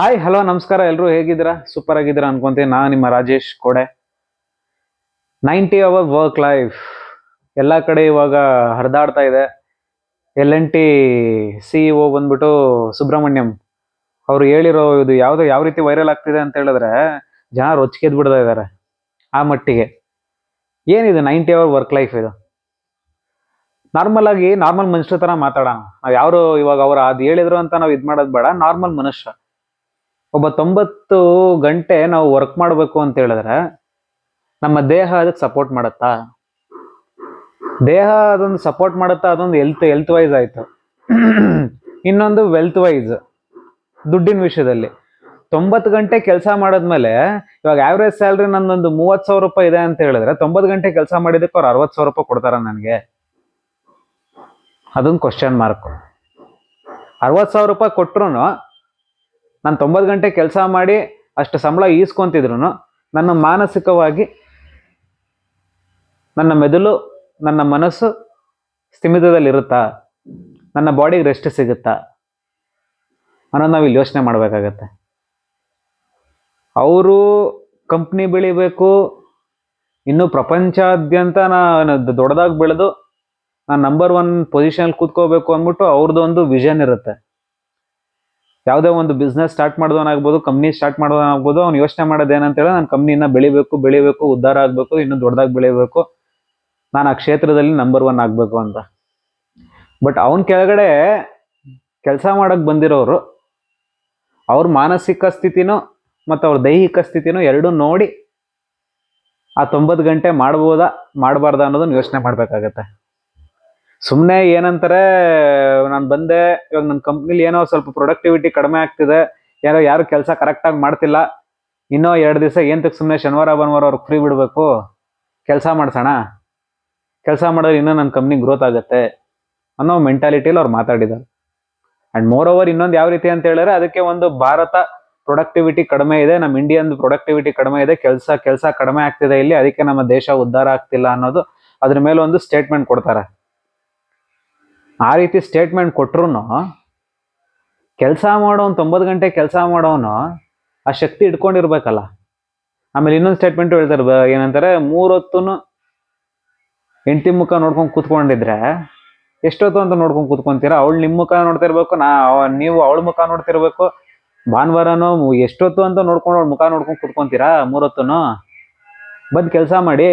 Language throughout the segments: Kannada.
ಹಾಯ್ ಹಲೋ ನಮಸ್ಕಾರ ಎಲ್ಲರೂ ಹೇಗಿದ್ದೀರಾ? ಸೂಪರ್ ಆಗಿದ್ದೀರಾ ಅನ್ಕೊಂತೀನಿ. ನಾ ನಿಮ್ಮ ರಾಜೇಶ್ ಕೋಡೆ. ನೈಂಟಿ ಅವರ್ ವರ್ಕ್ ಲೈಫ್ ಎಲ್ಲ ಕಡೆ ಇವಾಗ ಹರಿದಾಡ್ತಾ ಇದೆ. L N T C O ಬಂದ್ಬಿಟ್ಟು ಸುಬ್ರಹ್ಮಣ್ಯಂ. ಅವ್ರು ಹೇಳಿರೋ ಇದು ಯಾವುದೋ ಯಾವ ರೀತಿ ವೈರಲ್ ಆಗ್ತಿದೆ ಅಂತ ಹೇಳಿದ್ರೆ ಜನ ರೊಚ್ಚಿಗೆದ್ ಬಿಡ್ತಾ ಇದ್ದಾರೆ. ಆ ಮಟ್ಟಿಗೆ. ಏನಿದೆ ನೈಂಟಿ ಅವರ್ ವರ್ಕ್ ಲೈಫ್ ಇದು? ನಾರ್ಮಲ್ ಆಗಿ ನಾರ್ಮಲ್ ಮನುಷ್ಯರ ತರ ಮಾತಾಡೋಣ. ನಾವು ಯಾರು ಇವಾಗ ಅವ್ರು ಅದು ಹೇಳಿದ್ರು ಅಂತ ನಾವು ಇದು ಮಾಡೋದು ಬೇಡ. ನಾರ್ಮಲ್ ಮನುಷ್ಯ. ಒಬ್ಬ ತೊಂಬತ್ತು ಗಂಟೆ ನಾವು ವರ್ಕ್ ಮಾಡಬೇಕು ಅಂತ ಹೇಳಿದ್ರೆ ನಮ್ಮ ದೇಹ ಅದಕ್ಕೆ ಸಪೋರ್ಟ್ ಮಾಡುತ್ತಾ? ದೇಹ ಅದೊಂದು ಸಪೋರ್ಟ್ ಮಾಡುತ್ತಾ? ಅದೊಂದು ಹೆಲ್ತ್ ಹೆಲ್ತ್ ವೈಸ್ ಆಯ್ತು. ಇನ್ನೊಂದು ವೆಲ್ತ್ ವೈಸ್ ದುಡ್ಡಿನ ವಿಷಯದಲ್ಲಿ. ತೊಂಬತ್ತು ಗಂಟೆ ಕೆಲಸ ಮಾಡಿದ್ಮೇಲೆ ಇವಾಗ ಆವ್ರೇಜ್ ಸ್ಯಾಲ್ರಿ ನಂದೊಂದು ಮೂವತ್ತು ಸಾವಿರ ರೂಪಾಯಿ ಇದೆ ಅಂತ ಹೇಳಿದ್ರೆ ತೊಂಬತ್ತು ಗಂಟೆ ಕೆಲಸ ಮಾಡಿದಕ್ಕೆ ಅವ್ರು ಅರವತ್ತು ಸಾವಿರ ರೂಪಾಯಿ ಕೊಡ್ತಾರ ನನಗೆ. ಅದೊಂದು ಕ್ವಶನ್ ಮಾರ್ಕ್ ಅರವತ್ತು ಸಾವಿರ ರೂಪಾಯಿ ಕೊಟ್ರು ನಾನು ತೊಂಬತ್ತು ಗಂಟೆ ಕೆಲಸ ಮಾಡಿ ಅಷ್ಟು ಸಂಬಳ ಈಸ್ಕೊತಿದ್ರು ನನ್ನ ಮಾನಸಿಕವಾಗಿ ನನ್ನ ಮೆದುಳು, ನನ್ನ ಮನಸ್ಸು ಸ್ಥಿಮಿತದಲ್ಲಿರುತ್ತಾ? ನನ್ನ ಬಾಡಿಗೆ ರೆಸ್ಟ್ ಸಿಗುತ್ತಾ? ಅನ್ನೋದು ನಾವು ಇಲ್ಲಿ ಯೋಚನೆ ಮಾಡಬೇಕಾಗತ್ತೆ. ಅವರು ಕಂಪ್ನಿ ಬೆಳಿಬೇಕು, ಇನ್ನು ಪ್ರಪಂಚಾದ್ಯಂತ ನಾನು ದೊಡ್ಡದಾಗಿ ಬೆಳೆದು, ನಾನು ನಂಬರ್ ಒನ್ ಪೊಸಿಷನಲ್ಲಿ ಕೂತ್ಕೋಬೇಕು ಅಂದ್ಬಿಟ್ಟು ಅವ್ರದ್ದು ಒಂದು ವಿಷನ್ ಇರುತ್ತೆ. ಯಾವುದೇ ಒಂದು ಬಿಸ್ನೆಸ್ ಸ್ಟಾರ್ಟ್ ಮಾಡೋದವನಾಗ್ಬೋದು ಕಂಪ್ನಿ ಸ್ಟಾರ್ಟ್ ಮಾಡೋದವನಾಗ್ಬೋದು ಅವ್ನು ಯೋಚನೆ ಮಾಡೋದು ಏನಂತ ಹೇಳಿ ನಾನು ಕಂಪ್ನಿನ ಬೆಳಿಬೇಕು ಬೆಳಿಬೇಕು, ಉದ್ಧಾರ ಆಗಬೇಕು, ಇನ್ನೂ ದೊಡ್ಡದಾಗಿ ಬೆಳಿಬೇಕು. ನಾನು ಆ ಕ್ಷೇತ್ರದಲ್ಲಿ ನಂಬರ್ ಒನ್ ಆಗಬೇಕು ಅಂತ. ಬಟ್ ಅವನ ಕೆಳಗಡೆ ಕೆಲಸ ಮಾಡಕ್ ಬಂದಿರೋರು, ಅವ್ರ ಮಾನಸಿಕ ಸ್ಥಿತಿನೂ ಮತ್ತು ಅವ್ರ ದೈಹಿಕ ಸ್ಥಿತಿನೂ ಎರಡೂ ನೋಡಿ ಆ ತೊಂಬತ್ತು ಗಂಟೆ ಮಾಡ್ಬೋದಾ, ಮಾಡಬಾರ್ದಾ ಅನ್ನೋದನ್ನು ಯೋಚನೆ ಮಾಡಬೇಕಾಗತ್ತೆ. ಸುಮ್ಮನೆ ಏನಂತಾರೆ, ನಾನು ಬಂದೆ, ಇವಾಗ ನನ್ನ ಕಂಪ್ನಿಲಿ ಏನೋ ಸ್ವಲ್ಪ ಪ್ರೊಡಕ್ಟಿವಿಟಿ ಕಡಿಮೆ ಆಗ್ತಿದೆ ಯಾರೋ ಯಾರು ಕೆಲಸ ಕರೆಕ್ಟಾಗಿ ಮಾಡ್ತಿಲ್ಲ, ಇನ್ನೂ ಎರಡು ದಿವಸ ಏಂತಕ್ಕೆ ಸುಮ್ಮನೆ ಶನಿವಾರ, ಭಾನುವಾರ ಅವ್ರಿಗೆ ಫ್ರೀ ಬಿಡಬೇಕು, ಕೆಲಸ ಮಾಡ್ಸೋಣ. ಕೆಲಸ ಮಾಡಿದ್ರೆ ಇನ್ನೂ ನನ್ನ ಕಂಪ್ನಿ ಗ್ರೋತ್ ಆಗುತ್ತೆ, ಅನ್ನೋ ಮೆಂಟಾಲಿಟಿಲಿ ಅವ್ರು ಮಾತಾಡಿದ್ದಾರೆ ಆ್ಯಂಡ್ ಮೋರ್ ಓವರ್ ಇನ್ನೊಂದು ಯಾವ ರೀತಿ ಅಂತ ಹೇಳಿದ್ರೆ, ಅದಕ್ಕೆ ಒಂದು ಭಾರತ ಪ್ರೊಡಕ್ಟಿವಿಟಿ ಕಡಿಮೆ ಇದೆ ನಮ್ಮ ಇಂಡಿಯನ್ ಪ್ರೊಡಕ್ಟಿವಿಟಿ ಕಡಿಮೆ ಇದೆ, ಕೆಲಸ ಕೆಲಸ ಕಡಿಮೆ ಆಗ್ತಿದೆ ಇಲ್ಲಿ, ಅದಕ್ಕೆ ನಮ್ಮ ದೇಶ ಉದ್ಧಾರ ಆಗ್ತಿಲ್ಲ ಅನ್ನೋದು ಅದ್ರ ಮೇಲೆ ಒಂದು ಸ್ಟೇಟ್ಮೆಂಟ್ ಕೊಡ್ತಾರೆ. ಆ ರೀತಿ ಸ್ಟೇಟ್ಮೆಂಟ್ ಕೊಟ್ರು ಕೆಲಸ ಮಾಡೋನು ತೊಂಬತ್ತು ಗಂಟೆ ಕೆಲಸ ಮಾಡೋನು, ಆ ಶಕ್ತಿ ಇಟ್ಕೊಂಡಿರ್ಬೇಕಲ್ಲ. ಆಮೇಲೆ ಇನ್ನೊಂದು ಸ್ಟೇಟ್ಮೆಂಟ್ ಹೇಳ್ತಾರೆ ಏನಂತಾರೆ ಮೂರೊತ್ತು ಹೆಂಡತಿ ಮುಖ ನೋಡ್ಕೊಂಡು ಕೂತ್ಕೊಂಡಿದ್ರೆ, ಎಷ್ಟೊತ್ತು ಅಂತ ನೋಡ್ಕೊಂಡು ಕೂತ್ಕೊಂತೀರಾ? ಅವಳು ನಿಮ್ಮ ಮುಖ ನೋಡ್ತಿರ್ಬೇಕು, ನಾ ನೀವು ಅವಳ ಮುಖ ನೋಡ್ತಿರ್ಬೇಕು. ಭಾನುವಾರನೂ, ಎಷ್ಟೊತ್ತು ಅಂತ ನೋಡ್ಕೊಂಡು ಅವಳ ಮುಖ ನೋಡ್ಕೊಂಡು ಕೂತ್ಕೊಂತೀರಾ ಮೂರೊತ್ತೂ ಬಂದು ಕೆಲಸ ಮಾಡಿ.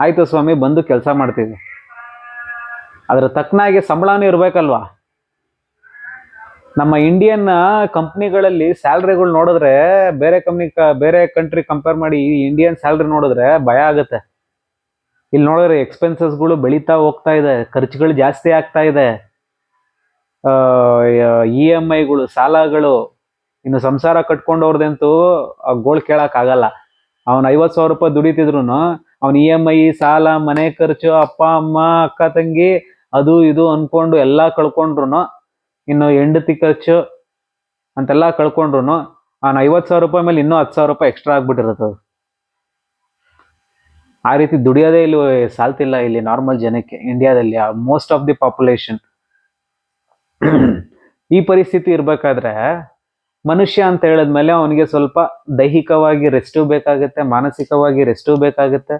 ಆಯ್ತು ಸ್ವಾಮಿ, ಬಂದು ಕೆಲಸ ಮಾಡ್ತೀವಿ. ಅದ್ರ ತಕ್ಕನಾಗಿ ಸಂಬಳನೂ ಇರಬೇಕಲ್ವಾ? ನಮ್ಮ ಇಂಡಿಯನ್ ಕಂಪ್ನಿಗಳಲ್ಲಿ ಸ್ಯಾಲ್ರಿಗಳು ನೋಡಿದ್ರೆ ಬೇರೆ ಕಂಪ್ನಿ ಬೇರೆ ಕಂಟ್ರಿ ಕಂಪೇರ್ ಮಾಡಿ ಈ ಇಂಡಿಯನ್ ಸ್ಯಾಲ್ರಿ ನೋಡಿದ್ರೆ ಭಯ ಆಗುತ್ತೆ. ಇಲ್ಲಿ ನೋಡಿದ್ರೆ ಎಕ್ಸ್ಪೆನ್ಸಸ್ಗಳು ಬೆಳೀತಾ ಹೋಗ್ತಾ ಇದೆ, ಖರ್ಚುಗಳು ಜಾಸ್ತಿ ಆಗ್ತಾ ಇದೆ. ಇ ಎಂ ಐಗಳು ಸಾಲಗಳು, ಇನ್ನು ಸಂಸಾರ ಕಟ್ಕೊಂಡವ್ರದಂತೂ ಗೋಳ್ ಕೇಳಕ್ ಆಗಲ್ಲ. ಅವ್ನು ಐವತ್ತು ಸಾವಿರ ರೂಪಾಯಿ ದುಡಿತಿದ್ರು ಅವ್ನ ಇ ಎಂ ಐ ಸಾಲ, ಮನೆ ಖರ್ಚು, ಅಪ್ಪ, ಅಮ್ಮ, ಅಕ್ಕ, ತಂಗಿ ಅದು ಇದು ಅನ್ಕೊಂಡು ಎಲ್ಲ ಕಳ್ಕೊಂಡ್ರು ಇನ್ನು ಹೆಂಡತಿ ಖರ್ಚು ಅಂತೆಲ್ಲ ಕಳ್ಕೊಂಡ್ರು ಆ ಐವತ್ತು ಸಾವಿರ ರೂಪಾಯಿ ಮೇಲೆ ಇನ್ನೂ ಹತ್ತು ಸಾವಿರ ರೂಪಾಯಿ ಎಕ್ಸ್ಟ್ರಾ ಆಗ್ಬಿಟ್ಟಿರುತ್ತೆ. ಆ ರೀತಿ ದುಡಿಯೋದೇ ಇಲ್ಲಿ ಸಾಲ್ತಿಲ್ಲ ಇಲ್ಲಿ ನಾರ್ಮಲ್ ಜನಕ್ಕೆ ಇಂಡಿಯಾದಲ್ಲಿ ಮೋಸ್ಟ್ ಆಫ್ ದಿ ಪಾಪ್ಯುಲೇಷನ್ ಈ ಪರಿಸ್ಥಿತಿ ಇರ್ಬೇಕಾದ್ರೆ, ಮನುಷ್ಯ ಅಂತ ಹೇಳಿದ್ಮೇಲೆ ಅವನಿಗೆ ಸ್ವಲ್ಪ ದೈಹಿಕವಾಗಿ ರೆಸ್ಟು ಬೇಕಾಗುತ್ತೆ, ಮಾನಸಿಕವಾಗಿ ರೆಸ್ಟು ಬೇಕಾಗುತ್ತೆ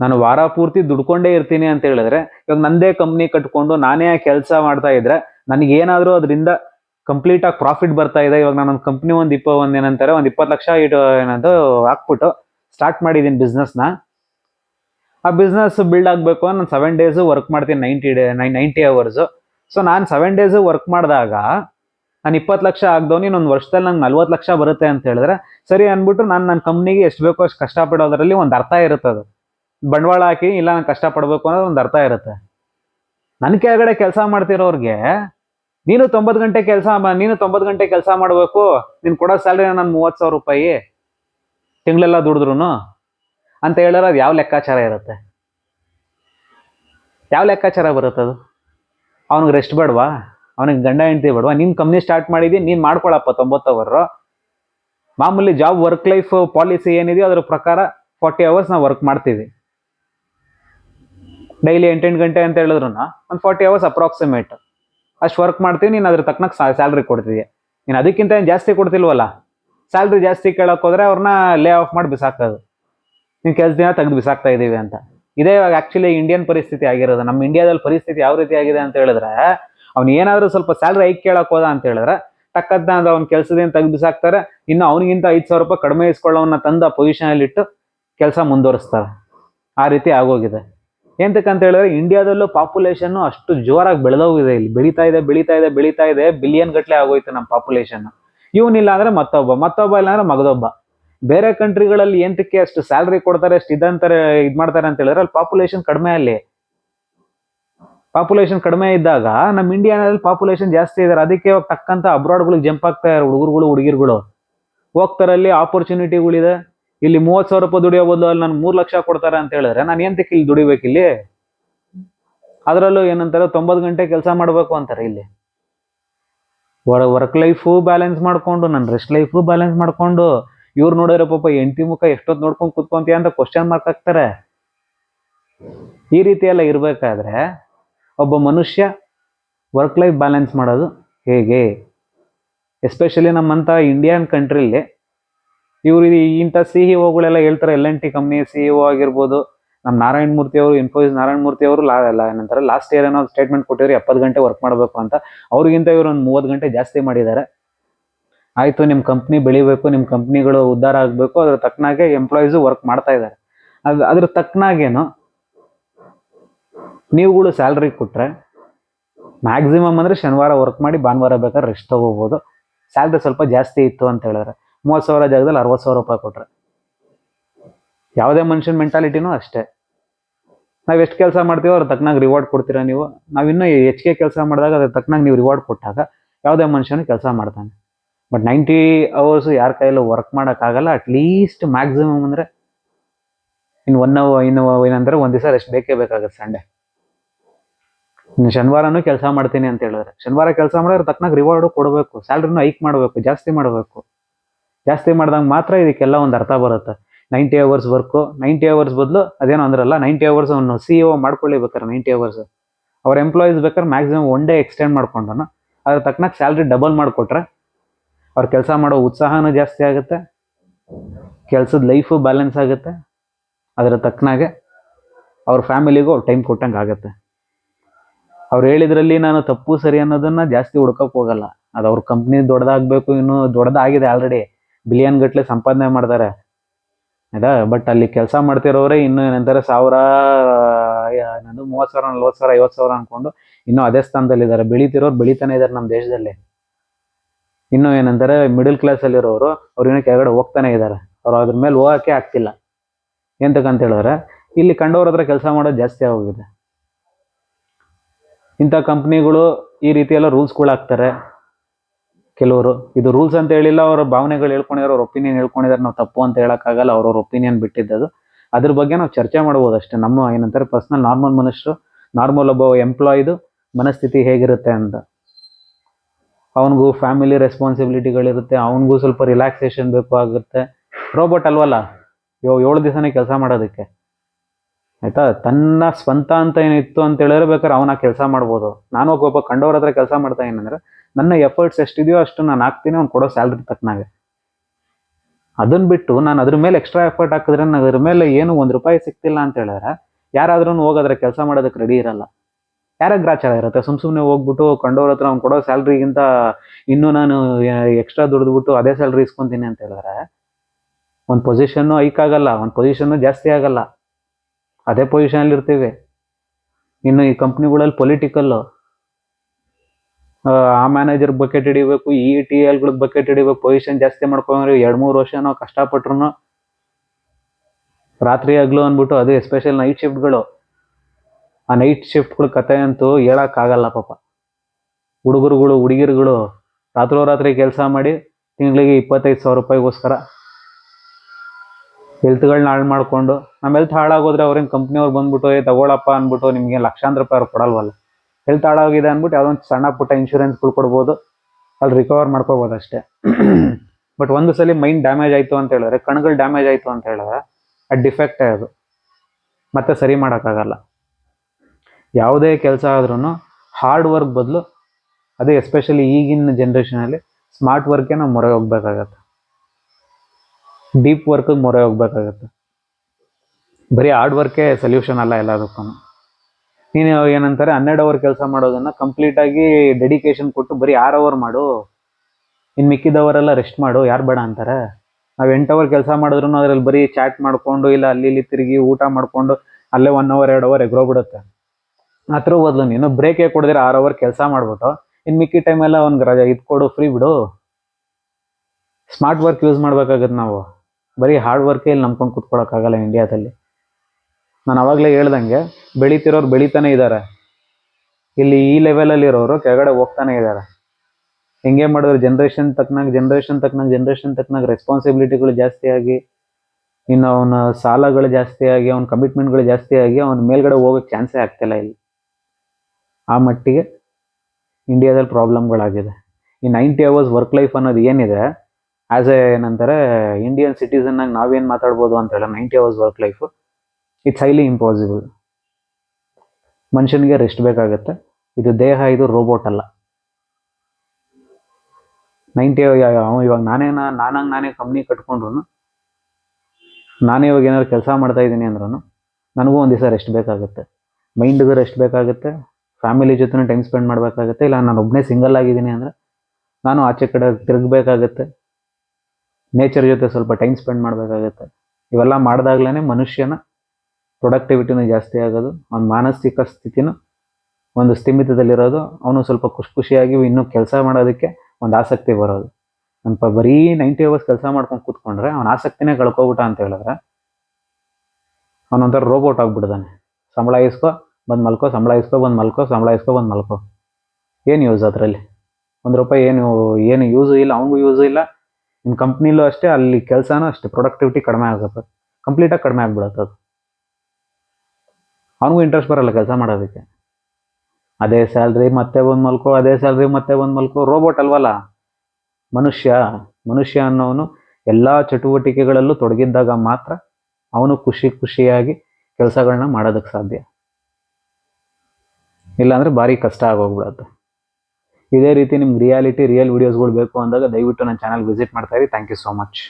ನಾನು ವಾರ ಪೂರ್ತಿ ದುಡ್ಕೊಂಡೇ ಇರ್ತೀನಿ ಅಂತ ಹೇಳಿದ್ರೆ, ಇವಾಗ ನಂದೇ ಕಂಪ್ನಿ ಕಟ್ಕೊಂಡು ನಾನೇ ಕೆಲಸ ಮಾಡ್ತಾ ಇದ್ರೆ ನನಗೆ ಏನಾದರೂ ಅದರಿಂದ ಕಂಪ್ಲೀಟ್ ಆಗಿ ಪ್ರಾಫಿಟ್ ಬರ್ತಾ ಇದೆ. ಇವಾಗ ನಾನು ಒಂದು ಕಂಪ್ನಿ ಒಂದು ಇಪ್ಪ ಒಂದು ಏನಂತಾರೆ, ಒಂದು ಇಪ್ಪತ್ತು ಲಕ್ಷ ಇಟ್ಟು ಏನಂತ ಹಾಕ್ಬಿಟ್ಟು ಸ್ಟಾರ್ಟ್ ಮಾಡಿದ್ದೀನಿ ಬಿಸ್ನೆಸ್ನ ಆ ಬಿಸ್ನೆಸ್ ಬಿಲ್ಡ್ ಆಗಬೇಕು ನಾನು ಸೆವೆನ್ ಡೇಸು ವರ್ಕ್ ಮಾಡ್ತೀನಿ ನೈಂಟಿ ಡೇ ನೈ ನೈಂಟಿ ಅವರ್ಸು ಸೊ ನಾನು ಸೆವೆನ್ ಡೇಸು ವರ್ಕ್ ಮಾಡಿದಾಗ ನಾನು ಇಪ್ಪತ್ತು ಲಕ್ಷ ಆಗ್ದವನು, ಇನ್ನೊಂದು ವರ್ಷದಲ್ಲಿ ನಂಗೆ ನಲ್ವತ್ತು ಲಕ್ಷ ಬರುತ್ತೆ ಅಂತ ಹೇಳಿದ್ರೆ, ಸರಿ ಅಂದ್ಬಿಟ್ಟು ನಾನು ನನ್ನ ಕಂಪ್ನಿಗೆ ಎಷ್ಟು ಬೇಕೋ ಅಷ್ಟು ಕಷ್ಟಪಡೋದ್ರಲ್ಲಿ ಒಂದು ಅರ್ಥ ಇರುತ್ತೆ ಬಂಡವಾಳ ಹಾಕಿ, ಇಲ್ಲ ನಾನು ಕಷ್ಟಪಡಬೇಕು ಅನ್ನೋದು ಒಂದು ಅರ್ಥ ಇರುತ್ತೆ. ನನ್ನ ಕೆಳಗಡೆ ಕೆಲಸ ಮಾಡ್ತಿರೋರ್ಗೆ, ನೀನು ತೊಂಬತ್ತು ಗಂಟೆ ಕೆಲಸ ನೀನು ತೊಂಬತ್ತು ಗಂಟೆ ಕೆಲಸ ಮಾಡಬೇಕು, ನೀನು ಕೊಡೋ ಸ್ಯಾಲ್ರಿ ನಾನು ಮೂವತ್ತು ಸಾವಿರ ರೂಪಾಯಿ ತಿಂಗಳೆಲ್ಲ ದುಡಿದ್ರು ಅಂತ ಹೇಳಿದ್ರೆ ಅದು ಯಾವ ಲೆಕ್ಕಾಚಾರ ಇರುತ್ತೆ? ಯಾವ ಲೆಕ್ಕಾಚಾರ ಬರುತ್ತೆ ಅದು? ಅವನಿಗೆ ರೆಸ್ಟ್ ಬೇಡವಾ? ಅವನಿಗೆ ಗಂಡ ಹೆಂಡತಿ ಬೇಡವಾ? ನಿನ್ನ ಕಂಪ್ನಿ ಸ್ಟಾರ್ಟ್ ಮಾಡಿದ್ದೀನಿ ನೀನು ಮಾಡ್ಕೊಳಪ್ಪ ತೊಂಬತ್ತು ಅವರು ಮಾಮೂಲಿ ಜಾಬ್ ವರ್ಕ್ ಲೈಫ್ ಪಾಲಿಸಿ ಏನಿದೆಯೋ ಅದ್ರ ಪ್ರಕಾರ ಫಾರ್ಟಿ ಅವರ್ಸ್ ನಾವು ವರ್ಕ್ ಮಾಡ್ತೀವಿ. ಡೈಲಿ ಎಂಟೆಂಟು ಗಂಟೆ ಅಂತ ಹೇಳಿದ್ರು ಒಂದು ಫಾರ್ಟಿ ಅವರ್ಸ್ ಅಪ್ರಾಕ್ಸಿಮೇಟ್ ಅಷ್ಟು ವರ್ಕ್ ಮಾಡ್ತೀವಿ ನೀನು ಅದ್ರ ತಕ್ಕನಾಗ ಸ್ಯಾಲ್ರಿ ಕೊಡ್ತೀವಿ ನೀನು ಅದಕ್ಕಿಂತ ಏನು ಜಾಸ್ತಿ ಕೊಡ್ತಿಲ್ವಲ್ಲ? ಸ್ಯಾಲ್ರಿ ಜಾಸ್ತಿ ಕೇಳೋಕೆ ಹೋದ್ರೆ ಅವ್ರನ್ನ ಲೇ ಆಫ್ ಮಾಡಿ ಬಿಸಾಕೋದು ನೀನು ಕೆಲಸ ದಿನ ತೆಗೆದು ಬಿಸಾಕ್ತಾ ಇದ್ದೀವಿ ಅಂತ. ಇದೇ ಇವಾಗ ಆಕ್ಚುಲಿ ಇಂಡಿಯನ್ ಪರಿಸ್ಥಿತಿ ಆಗಿರೋದು. ನಮ್ಮ ಇಂಡಿಯಾದಲ್ಲಿ ಪರಿಸ್ಥಿತಿ ಯಾವ ರೀತಿ ಆಗಿದೆ ಅಂತ ಹೇಳಿದ್ರೆ, ಅವ್ನು ಏನಾದರೂ ಸ್ವಲ್ಪ ಸ್ಯಾಲ್ರಿ ಐಕ್ ಕೇಳಕ್ ಹೋದ ಅಂತ ಹೇಳಿದ್ರೆ ತಕ್ಕದ್ನ ಅದು ಅವ್ನ ಕೆಲಸದಿಂದ ತೆಗೆದು ಬಿಸಾಕ್ತಾರೆ, ಇನ್ನು ಅವನಿಗಿಂತ ಐದು ಸಾವಿರ ರೂಪಾಯಿ ಕಡಿಮೆ ಇಸ್ಕೊಳ್ಳೋವನ್ನ ತಂದ ಪೊಸಿಷನ್ ಅಲ್ಲಿ ಇಟ್ಟು ಕೆಲಸ ಮುಂದುವರಿಸ್ತಾರೆ. ಆ ರೀತಿ ಆಗೋಗಿದೆ. ಎಂತಕ್ಕಂತ ಹೇಳಿದ್ರೆ ಇಂಡಿಯಾದಲ್ಲೂ ಪಾಪ್ಯುಲೇಷನ್ ಅಷ್ಟು ಜೋರಾಗಿ ಬೆಳೆದೋಗಿದೆ ಇಲ್ಲಿ. ಬೆಳೀತಾ ಇದೆ ಬೆಳೀತಾ ಇದೆ ಬೆಳೀತಾ ಇದೆ. ಬಿಲಿಯನ್ ಗಟ್ಟಲೆ ಆಗೋಯ್ತು ನಮ್ಮ ಪಾಪ್ಯುಲೇಷನ್ ಇವನಿಲ್ಲ ಅಂದ್ರೆ ಮತ್ತೊಬ್ಬ ಮತ್ತೊಬ್ಬ ಇಲ್ಲ ಅಂದ್ರೆ ಮಗದೊಬ್ಬ. ಬೇರೆ ಕಂಟ್ರಿಗಳಲ್ಲಿ ಎಂತಕ್ಕೆ ಅಷ್ಟು ಸ್ಯಾಲ್ರಿ ಕೊಡ್ತಾರೆ, ಅಷ್ಟು ಇದಂತಾರೆ, ಇದ್ ಮಾಡ್ತಾರೆ ಅಂತ ಹೇಳಿದ್ರೆ ಅಲ್ಲಿ ಪಾಪ್ಯುಲೇಷನ್ ಕಡಿಮೆ ಅಲ್ಲಿ. ಪಾಪ್ಯುಲೇಷನ್ ಕಡಿಮೆ ಇದ್ದಾಗ ನಮ್ಮ ಇಂಡಿಯಾದಲ್ಲಿ ಪಾಪ್ಯುಲೇಷನ್ ಜಾಸ್ತಿ ಇದಾರೆ. ಅದಕ್ಕೆ ತಕ್ಕಂತ ಅಬ್ರಾಡ್ಗಳಿಗೆ ಜಂಪ್ ಆಗ್ತಾ ಇದಾರೆ ಹುಡುಗರುಗಳು, ಹುಡುಗಿರುಗಳು. ಹೋಗ್ತಾರೆ ಅಲ್ಲಿ ಆಪರ್ಚುನಿಟಿಗಳಿದೆ ಇಲ್ಲಿ ಮೂವತ್ ಸಾವಿರ ರೂಪಾಯಿ ದುಡಿಯೋ ಬದಲು ಅಲ್ಲಿ ನಾನು ಮೂರ್ ಲಕ್ಷ ಕೊಡ್ತಾರೆ ಅಂತ ಹೇಳಿದ್ರೆ ನಾನು ಎಂತಕ್ಕೆ ಇಲ್ಲಿ ದುಡಿಬೇಕು ಇಲ್ಲಿ? ಅದರಲ್ಲೂ ಏನಂತಾರೆ, ತೊಂಬತ್ತು ಗಂಟೆ ಕೆಲಸ ಮಾಡಬೇಕು ಅಂತಾರೆ ಇಲ್ಲಿ. ವರ್ಕ್ ಲೈಫು ಬ್ಯಾಲೆನ್ಸ್ ಮಾಡ್ಕೊಂಡು ನನ್ನ ರೆಸ್ಟ್ ಲೈಫು ಬ್ಯಾಲೆನ್ಸ್ ಮಾಡ್ಕೊಂಡು, ಇವ್ರು ನೋಡಿದ್ರೆ ಪಾಪ ಎಂಟಿ ಮುಖ ಎಷ್ಟೊತ್ತು ನೋಡ್ಕೊಂಡು ಕುತ್ಕೊಂತೀಯ ಅಂತ ಕ್ವಶನ್ ಮಾರ್ಕ್ ಹಾಕ್ತಾರೆ. ಈ ರೀತಿ ಎಲ್ಲ ಇರಬೇಕಾದ್ರೆ ಒಬ್ಬ ಮನುಷ್ಯ ವರ್ಕ್ ಲೈಫ್ ಬ್ಯಾಲೆನ್ಸ್ ಮಾಡೋದು ಹೇಗೆ? ಎಸ್ಪೆಷಲಿ ನಮ್ಮಂಥ ಇಂಡಿಯನ್ ಕಂಟ್ರಿಲಿ ಇವರು ಇಂಥ ಸಿ ಇ ಒಗಳೆಲ್ಲ ಹೇಳ್ತಾರೆ L N T company C E ಆಗಿರ್ಬೋದು. ನಮ್ಮ ನಾರಾಯಣ ಮೂರ್ತಿ ಅವರು ಇನ್ಫೋಸಿಸ್ ನಾರಾಯಣ ಮೂರ್ತಿ ಅವರು ಲಾ ಏನಂತಾರೆ ಲಾಸ್ಟ್ ಇಯರ್ ಏನೋ ಸ್ಟೇಟ್ಮೆಂಟ್ ಕೊಟ್ಟಿದ್ರು, ಎಪ್ಪತ್ತು ಗಂಟೆ ವರ್ಕ್ ಮಾಡಬೇಕು ಅಂತ. ಅವ್ರಿಗಿಂತ ಇವರು ಒಂದು ಮೂವತ್ತು ಗಂಟೆ ಜಾಸ್ತಿ ಮಾಡಿದ್ದಾರೆ. ಆಯಿತು ನಿಮ್ಮ ಕಂಪ್ನಿ ಬೆಳಿಬೇಕು ನಿಮ್ಮ ಕಂಪ್ನಿಗಳು ಉದ್ಧಾರ ಆಗಬೇಕು, ಅದ್ರ ತಕ್ಕನಾಗೆ ಎಂಪ್ಲಾಯೀಸು ವರ್ಕ್ ಮಾಡ್ತಾ ಇದ್ದಾರೆ. ಅದು, ಅದ್ರ ತಕ್ಕನಾಗೇನು, ನೀವುಗಳು ಸ್ಯಾಲ್ರಿ ಕೊಟ್ಟರೆ ಮ್ಯಾಕ್ಸಿಮಮ್ ಅಂದರೆ ಶನಿವಾರ ವರ್ಕ್ ಮಾಡಿ ಭಾನುವಾರ ಬೇಕಾದ್ರೆ ರೆಸ್ಟ್ ತೊಗೋಬೋದು. ಸ್ಯಾಲ್ರಿ ಸ್ವಲ್ಪ ಜಾಸ್ತಿ ಇತ್ತು ಅಂತ ಹೇಳಿದ್ರೆ. ಮೂವತ್ತು ಸಾವಿರ ಜಾಗದಲ್ಲಿ ಅರವತ್ತು ಸಾವಿರ ರೂಪಾಯಿ ಕೊಟ್ರೆ. ಯಾವುದೇ ಮನುಷ್ಯನ ಮೆಂಟಾಲಿಟಿನೂ ಅಷ್ಟೇ. ನಾವು ಎಷ್ಟು ಕೆಲಸ ಮಾಡ್ತೀವೋ ಅದ್ರ ತಕ್ಕನಾಗ ರಿವಾರ್ಡ್ ಕೊಡ್ತೀರಾ ನೀವು? ನಾವು ಇನ್ನೂ ಹೆಚ್ಚಿಗೆ ಕೆಲಸ ಮಾಡಿದಾಗ ಅದ್ರ ತಕ್ಕನಾಗ ನೀವು ರಿವಾರ್ಡ್ ಕೊಟ್ಟಾಗ ಯಾವುದೇ ಮನುಷ್ಯನು ಕೆಲಸ ಮಾಡ್ತಾನೆ. ಬಟ್ ನೈಂಟಿ ಅವರ್ಸು ಯಾರ ಕೈಯಲ್ಲೂ ವರ್ಕ್ ಮಾಡೋಕ್ಕಾಗಲ್ಲ ಅಟ್ಲೀಸ್ಟ್ ಮ್ಯಾಕ್ಸಿಮಮ್ ಅಂದರೆ ಇನ್ನು ಒನ್ ಅವರ್ ಇನ್ನು ಏನಂದ್ರೆ ಒಂದು ದಿವಸ ರೆಸ್ಟ್ ಬೇಕೇ ಬೇಕಾಗುತ್ತೆ ಸಂಡೇ. ಇನ್ನು ಶನಿವಾರನೂ ಕೆಲಸ ಮಾಡ್ತೀನಿ ಅಂತ ಹೇಳಿದ್ರೆ. ಶನಿವಾರ ಕೆಲಸ ಮಾಡಿದ್ರೆ ತಕ್ಕನಾಗ ರಿವಾರ್ಡು ಕೊಡಬೇಕು ಸ್ಯಾಲ್ರಿನೂ ಹೈಕ್ ಮಾಡಬೇಕು, ಜಾಸ್ತಿ ಮಾಡಬೇಕು. ಜಾಸ್ತಿ ಮಾಡ್ದಂಗೆ ಮಾತ್ರ ಇದಕ್ಕೆಲ್ಲ ಒಂದು ಅರ್ಥ ಬರುತ್ತೆ. Ninety hours work ninety hours ಬದಲು ಅದೇನೋ ಅಂದ್ರಲ್ಲ, ನೈಂಟಿ ಅವರ್ಸ್ ಅವನು ಸಿ ಒ ಮಾಡ್ಕೊಳ್ಳಿ ಬೇಕಾರೆ ನೈಂಟಿ ಅವರ್ಸ್ ಅವ್ರ ಎಂಪ್ಲಾಯೀಸ್ ಬೇಕಾದ್ರೆ ಮ್ಯಾಕ್ಸಿಮಮ್ ಒನ್ ಡೇ ಎಕ್ಸ್ಟೆಂಡ್ ಮಾಡ್ಕೊಂಡನು. ಅದ್ರ ತಕ್ಕನಾಗಿ ಸ್ಯಾಲ್ರಿ ಡಬಲ್ ಮಾಡಿಕೊಟ್ರೆ ಅವ್ರ ಕೆಲಸ ಮಾಡೋ ಉತ್ಸಾಹನೂ ಜಾಸ್ತಿ ಆಗುತ್ತೆ. ಕೆಲಸದ ಲೈಫು ಬ್ಯಾಲೆನ್ಸ್ ಆಗುತ್ತೆ. ಅದರ ತಕ್ಕನಾಗೆ ಅವ್ರ ಫ್ಯಾಮಿಲಿಗೂ ಅವ್ರು ಟೈಮ್ ಕೊಟ್ಟಂಗೆ ಆಗುತ್ತೆ. ಅವ್ರು ಹೇಳಿದ್ರಲ್ಲಿ ನಾನು ತಪ್ಪು ಸರಿ ಅನ್ನೋದನ್ನ ಜಾಸ್ತಿ ಹುಡ್ಕೋಕೆ ಹೋಗಲ್ಲ. ಅದು ಅವ್ರ ಕಂಪ್ನಿ ದೊಡ್ಡದಾಗಬೇಕು ಇನ್ನು ದೊಡ್ಡದಾಗಿದೆ ಆಲ್ರೆಡಿ ಬಿಲಿಯನ್ ಗಟ್ಟಲೆ ಸಂಪಾದನೆ ಮಾಡ್ತಾರೆ ಆಯ್ತಾ ಬಟ್ ಅಲ್ಲಿ ಕೆಲಸ ಮಾಡ್ತಿರೋರೆ ಇನ್ನು ಏನಂತಾರೆ, ಸಾವಿರ ಏನದು, ಮೂವತ್ತು ಸಾವಿರ, ನಲ್ವತ್ತು ಸಾವಿರ, ಐವತ್ತು ಸಾವಿರ ಅನ್ಕೊಂಡು ಇನ್ನೂ ಅದೇ ಸ್ಥಾನದಲ್ಲಿದ್ದಾರೆ. ಬೆಳೀತಿರೋರು ಬೆಳಿತಾನೆ ಇದ್ದಾರೆ ನಮ್ಮ ದೇಶದಲ್ಲಿ. ಇನ್ನು ಏನಂತಾರೆ ಮಿಡಲ್ ಕ್ಲಾಸ್ ಅಲ್ಲಿರೋರು, ಅವ್ರು ಇನ್ನೂ ಕೆಳಗಡೆ ಹೋಗ್ತಾನೆ ಇದ್ದಾರೆ ಅವ್ರು ಅದ್ರ ಮೇಲೆ ಹೋಗಕ್ಕೆ ಆಗ್ತಿಲ್ಲ. ಎಂತಕ್ಕಂತ ಹೇಳಿದ್ರೆ ಇಲ್ಲಿ ಕಂಡವ್ರ ಹತ್ರ ಕೆಲಸ ಮಾಡೋದು ಜಾಸ್ತಿ ಆಗೋಗಿದೆ. ಇಂಥ ಕಂಪ್ನಿಗಳು ಈ ರೀತಿ ಎಲ್ಲ ರೂಲ್ಸ್ಗಳು ಹಾಕ್ತಾರೆ ಕೆಲವರು, ಇದು ರೂಲ್ಸ್ ಅಂತ ಹೇಳಿಲ್ಲ, ಅವ್ರ ಭಾವನೆಗಳು ಹೇಳ್ಕೊಂಡಿದ್ದಾರೆ ಅವ್ರ ಒಪಿನಿಯನ್ ಹೇಳ್ಕೊಂಡಿದ್ದಾರೆ ನಾವು ತಪ್ಪು ಅಂತ ಹೇಳೋಕ್ಕಾಗಲ್ಲ, ಅವ್ರವ್ರ ಒಪಿನಿಯನ್ ಬಿಟ್ಟಿದ್ದದು. ಅದ್ರ ಬಗ್ಗೆ ನಾವು ಚರ್ಚೆ ಮಾಡ್ಬೋದು ಅಷ್ಟೇ, ನಮ್ಮ ಏನಂತಾರೆ ಪರ್ಸನಲ್ ನಾರ್ಮಲ್ ಮನುಷ್ಯರು ನಾರ್ಮಲ್ ಒಬ್ಬ ಎಂಪ್ಲಾಯ್ದು ಮನಸ್ಥಿತಿ ಹೇಗಿರುತ್ತೆ ಅಂತ. ಅವನಿಗೂ ಫ್ಯಾಮಿಲಿ ರೆಸ್ಪಾನ್ಸಿಬಿಲಿಟಿಗಳಿರುತ್ತೆ ಅವನಿಗೂ ಸ್ವಲ್ಪ ರಿಲ್ಯಾಕ್ಸೇಷನ್ ಬೇಕು ಆಗುತ್ತೆ. ರೋಬೋಟ್ ಅಲ್ವಲ್ಲ ಏಳು ದಿವಸನೇ ಕೆಲಸ ಮಾಡೋದಕ್ಕೆ. ಆಯ್ತಾ? ತನ್ನ ಸ್ವಂತ ಅಂತ ಏನಿತ್ತು ಅಂತ ಹೇಳಿದ್ರೆ ಬೇಕಾದ್ರೆ ಅವನ ಕೆಲಸ ಮಾಡ್ಬೋದು. ನಾನು ಒಬ್ಬ ಕಂಡವ್ರ ಹತ್ರ ಕೆಲಸ ಮಾಡ್ತಾ ಏನಂದ್ರೆ ನನ್ನ ಎಫರ್ಟ್ಸ್ ಎಷ್ಟಿದೆಯೋ ಅಷ್ಟು ನಾನು ಹಾಕ್ತೀನಿ, ಅವ್ನು ಕೊಡೋ ಸ್ಯಾಲ್ರಿ ತಕ್ಕನಾಗೆ. ಅದನ್ನ ಬಿಟ್ಟು ನಾನು ಅದ್ರ ಮೇಲೆ ಎಕ್ಸ್ಟ್ರಾ ಎಫರ್ಟ್ ಹಾಕಿದ್ರೆ ನಾನು ಅದ್ರ ಮೇಲೆ ಏನು ಒಂದು ರೂಪಾಯಿ ಸಿಕ್ತಿಲ್ಲ ಅಂತ ಹೇಳಿದ್ರೆ ಯಾರಾದ್ರೂ ಹೋಗೋದ್ರೆ ಕೆಲಸ ಮಾಡೋದಕ್ಕೆ ರೆಡಿ ಇರಲ್ಲ. ಯಾರ ಗ್ರಾಚಾರ ಇರುತ್ತೆ? ಸುಮ್ ಸುಮ್ಮನೆ ಹೋಗ್ಬಿಟ್ಟು ಕಂಡೋರ್ ಹತ್ರ ಅವ್ನು ಕೊಡೋ ಸ್ಯಾಲ್ರಿಗಿಂತ ಇನ್ನೂ ನಾನು ಎಕ್ಸ್ಟ್ರಾ ದುಡಿದ್ಬಿಟ್ಟು ಅದೇ ಸ್ಯಾಲ್ರಿ ಇಸ್ಕೊಂತೀನಿ ಅಂತ ಹೇಳಿದ್ರೆ, ಒಂದು ಪೊಸಿಷನ್ನು ಹೈಕ್ ಆಗಲ್ಲ, ಒಂದು ಪೊಸಿಷನ್ನು ಜಾಸ್ತಿ ಆಗಲ್ಲ. ಅದೇ ಪೊಸಿಷನಲ್ಲಿ ಇರ್ತೀವಿ ಇನ್ನು ಈ ಕಂಪ್ನಿಗಳಲ್ಲಿ ಪೊಲಿಟಿಕಲ್ಲು ಆ ಮ್ಯಾನೇಜರ್ ಬಕೆಟ್ ಹಿಡಿಬೇಕು, ಈ ಟಿ ಎಲ್ಗಳಿಗೆ ಬಕೆಟ್ ಹಿಡಿಬೇಕು ಪೊಸಿಷನ್ ಜಾಸ್ತಿ ಮಾಡ್ಕೊಂಡ್ರೆ ಎರಡು ಮೂರು ವರ್ಷ ನಾವು ಕಷ್ಟಪಟ್ರು ರಾತ್ರಿ ಹಗ್ಲು ಅಂದ್ಬಿಟ್ಟು ಅದೇ ಎಸ್ಪೆಷಲ್ ನೈಟ್ ಶಿಫ್ಟ್ಗಳು. ಆ ನೈಟ್ ಶಿಫ್ಟ್ ಶಿಫ್ಟ್ಗಳ ಕತೆ ಅಂತೂ ಹೇಳಕ್ಕಾಗಲ್ಲ ಪಾಪ. ಹುಡುಗರುಗಳು, ಹುಡುಗಿರುಗಳು ರಾತ್ರೋರಾತ್ರಿ ಕೆಲಸ ಮಾಡಿ ತಿಂಗಳಿಗೆ ಇಪ್ಪತ್ತೈದು ಸಾವಿರ ರೂಪಾಯಿಗೋಸ್ಕರ ಹೆಲ್ತ್ಗಳನ್ನ ಹಾಳು ಮಾಡಿಕೊಂಡು ನಮ್ಮ ಹೆಲ್ತ್ ಹಾಳಾಗೋದ್ರೆ ಅವ್ರೇನು ಕಂಪ್ನಿಯವ್ರು ಬಂದ್ಬಿಟ್ಟು, ಏ ತಗೊಳಪ್ಪ ಅಂದ್ಬಿಟ್ಟು ನಿಮಗೆ ಲಕ್ಷಾಂತರ ರೂಪಾಯಿ ಅವ್ರು ಕೊಡಲ್ವಲ್ಲ. ಹೆಲ್ತ್ ಹಾಳಾಗಿದೆ ಅಂದ್ಬಿಟ್ಟು ಯಾವುದೋ ಸಣ್ಣ ಪುಟ್ಟ ಇನ್ಶೂರೆನ್ಸ್ಗಳು ಕೊಡ್ಬೋದು. ಅಲ್ಲಿ ರಿಕವರ್ ಮಾಡ್ಕೋಬೋದು ಅಷ್ಟೇ. ಬಟ್ ಒಂದು ಸಲ ಮೈಂಡ್ ಡ್ಯಾಮೇಜ್ ಆಯಿತು ಅಂತ ಹೇಳಿದ್ರೆ, ಕಣ್ಗಳು ಡ್ಯಾಮೇಜ್ ಆಯಿತು ಅಂತ ಹೇಳಿದ್ರೆ ಅದು ಡಿಫೆಕ್ಟ್ ಅದು? ಮತ್ತೆ ಸರಿ ಮಾಡೋಕ್ಕಾಗಲ್ಲ. ಯಾವುದೇ ಕೆಲಸ ಆದ್ರೂ ಹಾರ್ಡ್ ವರ್ಕ್ ಬದಲು ಅದೇ ಎಸ್ಪೆಷಲಿ ಈಗಿನ ಜನ್ರೇಷನಲ್ಲಿ ಸ್ಮಾರ್ಟ್ ವರ್ಕ್ಗೆ ನಾವು ಮೊರೆ ಹೋಗ್ಬೇಕಾಗತ್ತೆ. ಡೀಪ್ ವರ್ಕಿಗೆ ಮೊರೆ ಹೋಗ್ಬೇಕಾಗತ್ತೆ. ಬರೀ ಹಾರ್ಡ್ ವರ್ಕೇ ಸೊಲ್ಯೂಷನ್ ಅಲ್ಲ ಎಲ್ಲದಕ್ಕೂ ನೀನು ಏನಂತಾರೆ ಹನ್ನೆರಡು ಅವರ್ ಕೆಲಸ ಮಾಡೋದನ್ನ ಕಂಪ್ಲೀಟ್ ಆಗಿ ಡೆಡಿಕೇಶನ್ ಕೊಟ್ಟು ಬರೀ ಆರ್ ಅವರ್ ಮಾಡು. ಇನ್ನು ಮಿಕ್ಕಿದವರೆಲ್ಲ ರೆಸ್ಟ್ ಮಾಡು. ಯಾರು ಬೇಡ ಅಂತಾರೆ? ನಾವು ಎಂಟು ಅವರ್ ಕೆಲಸ ಮಾಡಿದ್ರು ಅದ್ರಲ್ಲಿ ಬರೀ ಚಾಟ್ ಮಾಡ್ಕೊಂಡು ಇಲ್ಲ ಅಲ್ಲಿ ಇಲ್ಲಿ ತಿರುಗಿ ಊಟ ಮಾಡ್ಕೊಂಡು ಅಲ್ಲೇ ಒನ್ ಅವರ್ ಎರಡು ಅವರ್ ಎಗ್ರೋಗ್ಬಿಡುತ್ತೆ ಹತ್ರ ಬದಲು ನೀನು ಬ್ರೇಕೇ ಕೊಡಿದ್ರೆ ಆರ್ ಅವರ್ ಕೆಲಸ ಮಾಡ್ಬಿಟ್ಟು ಇನ್ನು ಮಿಕ್ಕಿ ಟೈಮೆಲ್ಲ ಅವ್ನಿಗೆ ರಜೆ ಇದು ಕೊಡು ಫ್ರೀ ಬಿಡು. ಸ್ಮಾರ್ಟ್ ವರ್ಕ್ ಯೂಸ್ ಮಾಡ್ಬೇಕಾಗತ್ತೆ ನಾವು. ಬರೀ ಹಾರ್ಡ್ ವರ್ಕೇ ಇಲ್ಲಿ ನಂಬ್ಕೊಂಡು ಕೂತ್ಕೊಳ್ಳೋಕ್ಕಾಗಲ್ಲ ಇಂಡಿಯಾದಲ್ಲಿ ನಾನು ಅವಾಗಲೇ ಹೇಳ್ದಂಗೆ ಬೆಳೀತಿರೋರು ಬೆಳೀತಾನೆ ಇದ್ದಾರೆ ಇಲ್ಲಿ ಈ ಲೆವೆಲಲ್ಲಿ ಇರೋರು ಕೆಳಗಡೆ ಹೋಗ್ತಾನೆ ಇದ್ದಾರೆ ಹೆಂಗೆ ಮಾಡಿದ್ರೆ ಜನ್ರೇಷನ್ ತಕ್ಕನಾಗ ಜನ್ರೇಷನ್ ತಕ್ಕನಾಗ ಜನ್ರೇಷನ್ ತಕ್ಕನಾಗ ರೆಸ್ಪಾನ್ಸಿಬಿಲಿಟಿಗಳು ಜಾಸ್ತಿ ಆಗಿ, ಇನ್ನು ಅವನ ಸಾಲಗಳು ಜಾಸ್ತಿ ಆಗಿ, ಅವನ ಕಮಿಟ್ಮೆಂಟ್ಗಳು ಜಾಸ್ತಿ ಆಗಿ ಅವನ ಮೇಲ್ಗಡೆ ಹೋಗೋಕ್ಕೆ ಚಾನ್ಸೇ ಆಗ್ತಿಲ್ಲ ಇಲ್ಲಿ. ಆ ಮಟ್ಟಿಗೆ ಇಂಡಿಯಾದಲ್ಲಿ ಪ್ರಾಬ್ಲಮ್ಗಳಾಗಿದೆ ಈ ನೈಂಟಿ ಅವರ್ಸ್ ವರ್ಕ್ ಲೈಫ್ ಅನ್ನೋದು ಏನಿದೆ ಆ್ಯಸ್ ಎ ಏನಂತಾರೆ ಇಂಡಿಯನ್ ಸಿಟಿಸನ್ನಾಗಿ ನಾವೇನು ಮಾತಾಡ್ಬೋದು ಅಂತ ಹೇಳಿ ninety hours work life it's highly impossible ಮನುಷ್ಯನಿಗೆ ರೆಸ್ಟ್ ಬೇಕಾಗುತ್ತೆ. ಇದು ದೇಹ, ಇದು ರೋಬೋಟ್ ಅಲ್ಲ. ನೈಂಟಿ ಇವಾಗ ನಾನೇ ನಾನಾಗ ನಾನೇ ಕಂಪ್ನಿ ಕಟ್ಕೊಂಡ್ರು ನಾನೇ ಇವಾಗ ಏನಾದ್ರು ಕೆಲಸ ಮಾಡ್ತಾ ಇದ್ದೀನಿ ಅಂದ್ರೂ ನನಗೂ ಒಂದು ದಿವಸ ರೆಸ್ಟ್ ಬೇಕಾಗುತ್ತೆ. ಮೈಂಡ್ಗೂ ರೆಸ್ಟ್ ಬೇಕಾಗುತ್ತೆ. ಫ್ಯಾಮಿಲಿ ಜೊತೆ ಟೈಮ್ ಸ್ಪೆಂಡ್ ಮಾಡಬೇಕಾಗುತ್ತೆ. ಇಲ್ಲ, ನಾನು ಒಬ್ಬನೇ ಸಿಂಗಲ್ ಆಗಿದ್ದೀನಿ ಅಂದರೆ, ನಾನು ಆಚೆ ಕಡೆ ತಿರುಗಬೇಕಾಗತ್ತೆ. ನೇಚರ್ ಜೊತೆ ಸ್ವಲ್ಪ ಟೈಮ್ ಸ್ಪೆಂಡ್ ಮಾಡಬೇಕಾಗತ್ತೆ. ಇವೆಲ್ಲ ಮಾಡಿದಾಗ್ಲೇ ಮನುಷ್ಯನ ಪ್ರೊಡಕ್ಟಿವಿಟಿನೂ ಜಾಸ್ತಿ ಆಗೋದು, ಅವ್ನ ಮಾನಸಿಕ ಸ್ಥಿತಿನೂ ಒಂದು ಸ್ಥಿಮಿತದಲ್ಲಿರೋದು, ಅವನು ಸ್ವಲ್ಪ ಖುಷಿ ಖುಷಿಯಾಗಿ ಇನ್ನೂ ಕೆಲಸ ಮಾಡೋದಕ್ಕೆ ಒಂದು ಆಸಕ್ತಿ ಬರೋದು. ಸ್ವಲ್ಪ ಬರೀ ನೈಂಟಿ ಅವರ್ಸ್ ಕೆಲಸ ಮಾಡ್ಕೊಂಡು ಕೂತ್ಕೊಂಡ್ರೆ ಅವನ ಆಸಕ್ತಿನೇ ಕಳ್ಕೊಬಿಟ್ಟ ಅಂತ ಹೇಳಿದ್ರೆ, ಅವನೊಂಥರ ರೋಬೋಟ್ ಆಗ್ಬಿಡ್ತಾನೆ. ಸಂಬಳ ಇಸ್ಕೋ, ಬಂದು ಮಲ್ಕೋ, ಸಂಬಳ ಇಸ್ಕೊ, ಬಂದು ಮಲ್ಕೋ, ಸಂಬಳ ಇಸ್ಕೊ, ಬಂದು ಮಲ್ಕೋ. ಏನು ಯೂಸ್ ಅದರಲ್ಲಿ? ಒಂದು ರೂಪಾಯಿ ಏನು ಏನು ಯೂಸು ಇಲ್ಲ, ಅವನಿಗೂ ಯೂಸು ಇಲ್ಲ. ನಿಮ್ಮ ಕಂಪ್ನಿಲೂ ಅಷ್ಟೇ, ಅಲ್ಲಿ ಕೆಲಸನೂ ಅಷ್ಟೇ ಪ್ರೊಡಕ್ಟಿವಿಟಿ ಕಡಿಮೆ ಆಗುತ್ತೆ. ಕಂಪ್ಲೀಟಾಗಿ ಕಡಿಮೆ ಆಗ್ಬಿಡುತ್ತೆ ಅದು. ಅವನಿಗೂ ಇಂಟ್ರೆಸ್ಟ್ ಬರಲ್ಲ ಕೆಲಸ ಮಾಡೋದಕ್ಕೆ. ಅದೇ ಸ್ಯಾಲ್ರಿ ಮತ್ತೆ ಒಂದು ಮಲ್ಕೋ, ಅದೇ ಸ್ಯಾಲ್ರಿ ಮತ್ತೆ ಒಂದು ಮಲ್ಕೋ ರೋಬೋಟ್ ಅಲ್ವಲ್ಲ? ಮನುಷ್ಯ ಮನುಷ್ಯ ಅನ್ನೋನು ಎಲ್ಲ ಚಟುವಟಿಕೆಗಳಲ್ಲೂ ತೊಡಗಿದ್ದಾಗ ಮಾತ್ರ ಅವನು ಖುಷಿ ಖುಷಿಯಾಗಿ ಕೆಲಸಗಳನ್ನ ಮಾಡೋದಕ್ಕೆ ಸಾಧ್ಯ. ಇಲ್ಲಾಂದರೆ ಭಾರಿ ಕಷ್ಟ ಆಗೋಗ್ಬಿಡುತ್ತೆ. ಇದೇ ರೀತಿ ನಿಮ್ಗೆ ರಿಯಾಲಿಟಿ ರಿಯಲ್ ವಿಡಿಯೋಸ್ಗಳು ಬೇಕು ಅಂದಾಗ ದಯವಿಟ್ಟು ನನ್ನ ಚಾನಲ್ ವಿಸಿಟ್ ಮಾಡ್ತಾ ಇರಿ. Thank you so much